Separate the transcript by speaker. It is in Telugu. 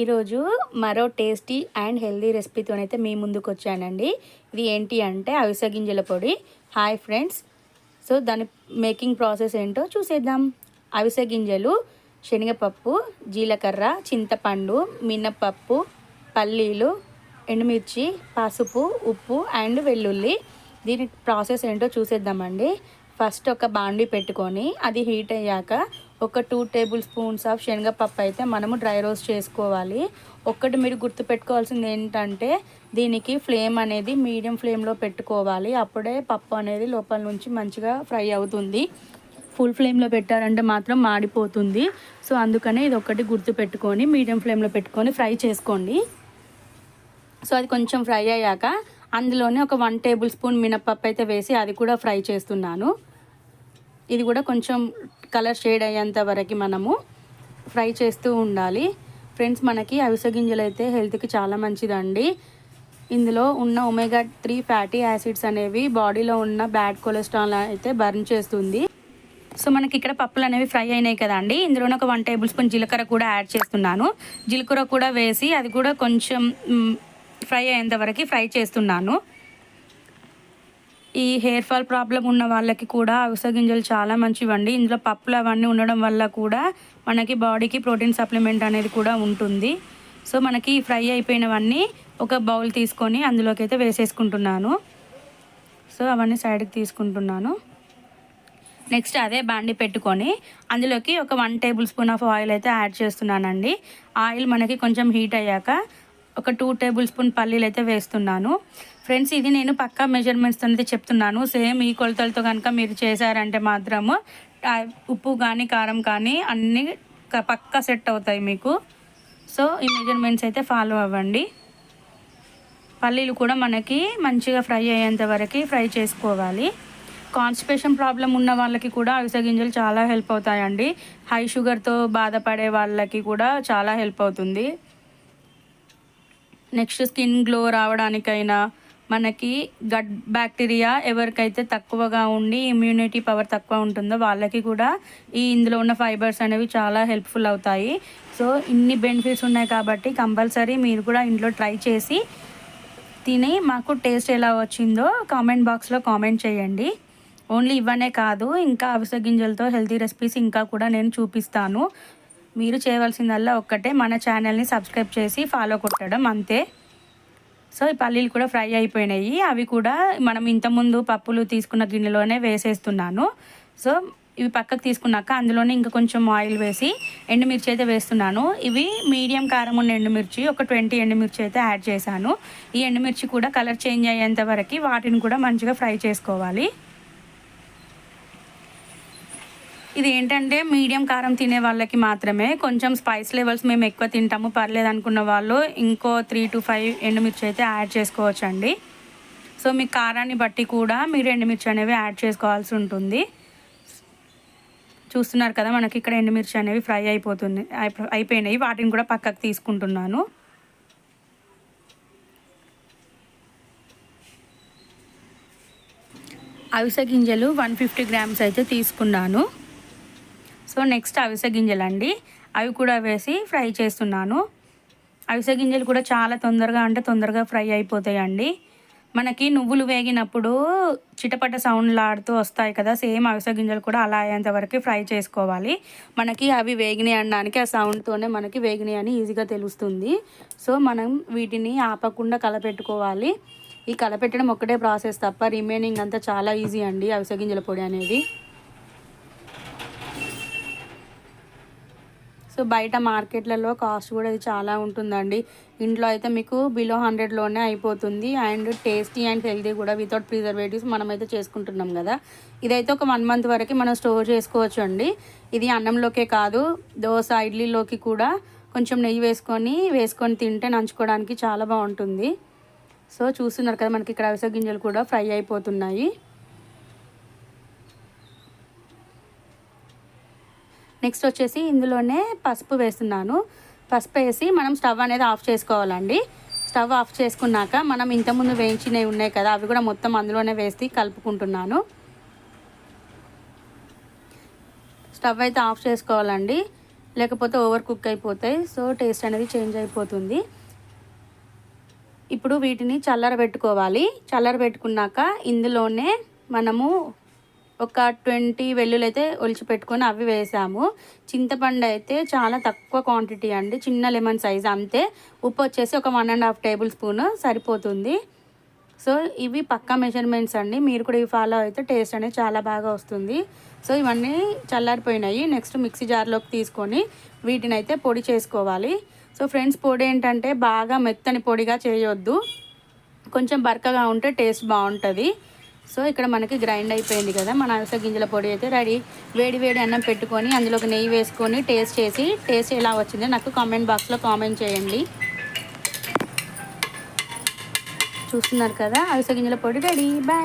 Speaker 1: ఈరోజు మరో టేస్టీ అండ్ హెల్దీ రెసిపీతోనైతే మీ ముందుకు వచ్చానండి ఇది ఏంటి అంటే అవిసె గింజల పొడి. Hi friends. సో దాని మేకింగ్ ప్రాసెస్ ఏంటో చూసేద్దాం. అవిసె గింజలు శనగపప్పు జీలకర్ర చింతపండు మినపప్పు పల్లీలు ఎండుమిర్చి పసుపు ఉప్పు అండ్ వెల్లుల్లి. దీని ప్రాసెస్ ఏంటో చూసేద్దామండి. ఫస్ట్ ఒక బాండి పెట్టుకొని అది హీట్ అయ్యాక ఒక టూ టేబుల్ స్పూన్స్ ఆఫ్ శనగపప్పు అయితే మనము డ్రై రోస్ట్ చేసుకోవాలి. ఒక్కటి మీరు గుర్తుపెట్టుకోవాల్సింది ఏంటంటే దీనికి ఫ్లేమ్ అనేది మీడియం ఫ్లేమ్లో పెట్టుకోవాలి. అప్పుడే పప్పు అనేది లోపల నుంచి మంచిగా ఫ్రై అవుతుంది. ఫుల్ ఫ్లేమ్లో పెట్టారంటే మాత్రం మాడిపోతుంది. సో అందుకనే ఇది ఒకటి గుర్తు పెట్టుకొని మీడియం ఫ్లేమ్లో పెట్టుకొని ఫ్రై చేసుకోండి. సో అది కొంచెం ఫ్రై అయ్యాక అందులోనే ఒక వన్ టేబుల్ స్పూన్ మినప్పప్పు అయితే వేసి అది కూడా ఫ్రై చేస్తున్నాను. ఇది కూడా కొంచెం కలర్ షేడ్ అయ్యేంత వరకు మనము ఫ్రై చేస్తూ ఉండాలి. ఫ్రెండ్స్ మనకి అవిసె గింజలు అయితే హెల్త్కి చాలా మంచిదండి. ఇందులో ఉన్న ఒమేగా త్రీ ఫ్యాటీ యాసిడ్స్ అనేవి బాడీలో ఉన్న బ్యాడ్ కొలెస్ట్రాల్ అయితే బర్న్ చేస్తుంది. సో మనకి ఇక్కడ పప్పులు అనేవి ఫ్రై అయినాయి కదండి. ఇందులోనే ఒక వన్ టేబుల్ స్పూన్ జీలకర్ర కూడా యాడ్ చేస్తున్నాను. జీలకర్ర కూడా వేసి అది కూడా కొంచెం ఫ్రై అయ్యేంత వరకు ఫ్రై చేస్తున్నాను. ఈ హెయిర్ ఫాల్ ప్రాబ్లం ఉన్న వాళ్ళకి కూడా అవిసె గింజలు చాలా మంచివండి. ఇందులో పప్పులు అవన్నీ ఉండడం వల్ల కూడా మనకి బాడీకి ప్రోటీన్ సప్లిమెంట్ అనేది కూడా ఉంటుంది. సో మనకి ఫ్రై అయిపోయినవన్నీ ఒక బౌల్ తీసుకొని అందులోకి అయితే వేసేసుకుంటున్నాను. సో అవన్నీ సైడ్కి తీసుకుంటున్నాను. నెక్స్ట్ అదే బాండి పెట్టుకొని అందులోకి ఒక one tablespoon of oil అయితే యాడ్ చేస్తున్నానండి. ఆయిల్ మనకి కొంచెం హీట్ అయ్యాక ఒక టూ టేబుల్ స్పూన్ పల్లీలు అయితే వేస్తున్నాను. ఫ్రెండ్స్ ఇది నేను పక్కా మెజర్మెంట్స్తో అయితే చెప్తున్నాను. సేమ్ ఈ కొలతలతో కనుక మీరు చేశారంటే మాత్రము ఉప్పు కానీ కారం కానీ అన్నీ పక్కా సెట్ అవుతాయి మీకు. సో ఈ మెజర్మెంట్స్ అయితే ఫాలో అవ్వండి. పల్లీలు కూడా మనకి మంచిగా ఫ్రై అయ్యేంత వరకు ఫ్రై చేసుకోవాలి. కాన్స్టిపేషన్ ప్రాబ్లం ఉన్న వాళ్ళకి కూడా అవిసె గింజలు చాలా హెల్ప్ అవుతాయండి. హై షుగర్తో బాధపడే వాళ్ళకి కూడా చాలా హెల్ప్ అవుతుంది. నెక్స్ట్ స్కిన్ గ్లో రావడానికైనా మనకి గట్ బ్యాక్టీరియా ఎవరికైతే తక్కువగా ఉండి ఇమ్యూనిటీ పవర్ తక్కువ ఉంటుందో వాళ్ళకి కూడా ఈ ఇందులో ఉన్న ఫైబర్స్ అనేవి చాలా హెల్ప్ఫుల్ అవుతాయి. సో ఇన్ని బెనిఫిట్స్ ఉన్నాయి కాబట్టి కంపల్సరీ మీరు కూడా ఇంట్లో ట్రై చేసి తిని మాకు టేస్ట్ ఎలా వచ్చిందో కామెంట్ బాక్స్లో కామెంట్ చేయండి. ఓన్లీ ఇవనే కాదు ఇంకా అవిసె గింజలతో హెల్తీ రెసిపీస్ ఇంకా కూడా నేను చూపిస్తాను. మీరు చేయవలసిందల్లా ఒక్కటే మన ఛానల్ని సబ్స్క్రైబ్ చేసి ఫాలో కొట్టడం అంతే. సో ఈ పల్లీలు కూడా ఫ్రై అయిపోయినాయి. అవి కూడా మనం ఇంతకుముందు పప్పులు తీసుకున్న గిన్నెలోనే వేసేస్తున్నాను. సో ఇవి పక్కకు తీసుకున్నాక అందులోనే ఇంకా కొంచెం ఆయిల్ వేసి ఎండుమిర్చి అయితే వేస్తున్నాను. ఇవి మీడియం కారం ఉన్న ఎండుమిర్చి ఒక ట్వంటీ ఎండుమిర్చి అయితే యాడ్ చేశాను. ఈ ఎండుమిర్చి కూడా కలర్ చేంజ్ అయ్యేంత వరకు వాటిని కూడా మంచిగా ఫ్రై చేసుకోవాలి. ఇది ఏంటంటే మీడియం కారం తినే వాళ్ళకి మాత్రమే. కొంచెం స్పైస్ లెవెల్స్ మేము ఎక్కువ తింటాము. పర్లేదు అనుకున్న వాళ్ళు ఇంకో త్రీ టు ఫైవ్ ఎండుమిర్చి అయితే యాడ్ చేసుకోవచ్చండి. సో మీ కారాన్ని బట్టి కూడా మీరు ఎండుమిర్చి అనేవి యాడ్ చేసుకోవాల్సి ఉంటుంది. చూస్తున్నారు కదా మనకి ఇక్కడ ఎండుమిర్చి అనేవి ఫ్రై అయిపోతుంది అయిపో- అయిపోయినాయి. వాటిని కూడా పక్కకు తీసుకుంటున్నాను. అవిసె గింజలు వన్ ఫిఫ్టీ గ్రామ్స్ అయితే తీసుకున్నాను. సో నెక్స్ట్ అవిసె గింజలు అండి అవి కూడా వేసి ఫ్రై చేస్తున్నాను. అవిసె గింజలు కూడా చాలా తొందరగా అంటే తొందరగా ఫ్రై అయిపోతాయండి. మనకి నువ్వులు వేగినప్పుడు చిటపట సౌండ్లు ఆడుతూ వస్తాయి కదా సేమ్ అవిసె గింజలు కూడా అలా అయ్యేంత వరకు ఫ్రై చేసుకోవాలి. మనకి అవి వేగినాయి అనడానికి ఆ సౌండ్తోనే మనకి వేగినాయి అని ఈజీగా తెలుస్తుంది. సో మనం వీటిని ఆపకుండా కలపెట్టుకోవాలి. ఈ కలపెట్టడం ఒక్కటే ప్రాసెస్ తప్ప రిమైనింగ్ అంతా చాలా ఈజీ అండి అవిసె గింజల పొడి అనేది. బయట మార్కెట్లలో కాస్ట్ కూడా ఇది చాలా ఉంటుందండి. ఇంట్లో అయితే మీకు బిలో హండ్రెడ్లోనే అయిపోతుంది. అండ్ టేస్టీ అండ్ హెల్దీ కూడా వితౌట్ ప్రిజర్వేటివ్స్ మనమైతే చేసుకుంటున్నాం కదా. ఇదైతే ఒక వన్ మంత్ వరకు మనం స్టోర్ చేసుకోవచ్చు అండి ఇది అన్నంలోకే కాదు దోశ ఇడ్లీలోకి కూడా కొంచెం నెయ్యి వేసుకొని వేసుకొని తింటే నంచుకోవడానికి చాలా బాగుంటుంది. సో చూస్తున్నారు కదా మనకి ఇక్కడ అవిసె గింజలు కూడా ఫ్రై అయిపోతున్నాయి. నెక్స్ట్ వచ్చేసి ఇందులోనే పసుపు వేస్తున్నాను. పసుపు వేసి మనం స్టవ్ అనేది ఆఫ్ చేసుకోవాలండి. స్టవ్ ఆఫ్ చేసుకున్నాక మనం ఇంతకుముందు వేయించినవి ఉన్నాయి కదా అవి కూడా మొత్తం అందులోనే వేసి కలుపుకుంటున్నాను. స్టవ్ అయితే ఆఫ్ చేసుకోవాలండి. లేకపోతే ఓవర్ కుక్ అయిపోతాయి. సో టేస్ట్ అనేది చేంజ్ అయిపోతుంది. ఇప్పుడు వీటిని చల్లర పెట్టుకోవాలి చల్లర పెట్టుకున్నాక ఇందులోనే మనము ఒక ట్వంటీ వెల్లుల్లి అయితే ఒలిచిపెట్టుకొని అవి వేసాము. చింతపండు అయితే చాలా తక్కువ క్వాంటిటీ అండి. చిన్న లెమన్ సైజ్ అంతే. ఉప్పు వచ్చేసి ఒక one and half tablespoon సరిపోతుంది. సో ఇవి పక్కా మెజర్మెంట్స్ అండి. మీరు కూడా ఇవి ఫాలో అయితే టేస్ట్ అనేది చాలా బాగా వస్తుంది. సో ఇవన్నీ చల్లారిపోయినాయి. నెక్స్ట్ మిక్సీ జార్లోకి తీసుకొని వీటిని అయితే పొడి చేసుకోవాలి. సో ఫ్రెండ్స్ పొడి ఏంటంటే బాగా మెత్తని పొడిగా చేయొద్దు. కొంచెం బరకగా ఉంటే టేస్ట్ బాగుంటుంది. సో ఇక్కడ మనకి గ్రైండ్ అయిపోయింది కదా. మన అలస గింజల పొడి అయితే రెడీ. వేడి వేడి అన్నం పెట్టుకొని అందులోకి నెయ్యి వేసుకొని టేస్ట్ చేసి టేస్ట్ ఎలా వచ్చిందో నాకు కామెంట్ బాక్స్లో కామెంట్ చేయండి. చూస్తున్నారు కదా అలస గింజల పొడి రెడీ. బాయ్.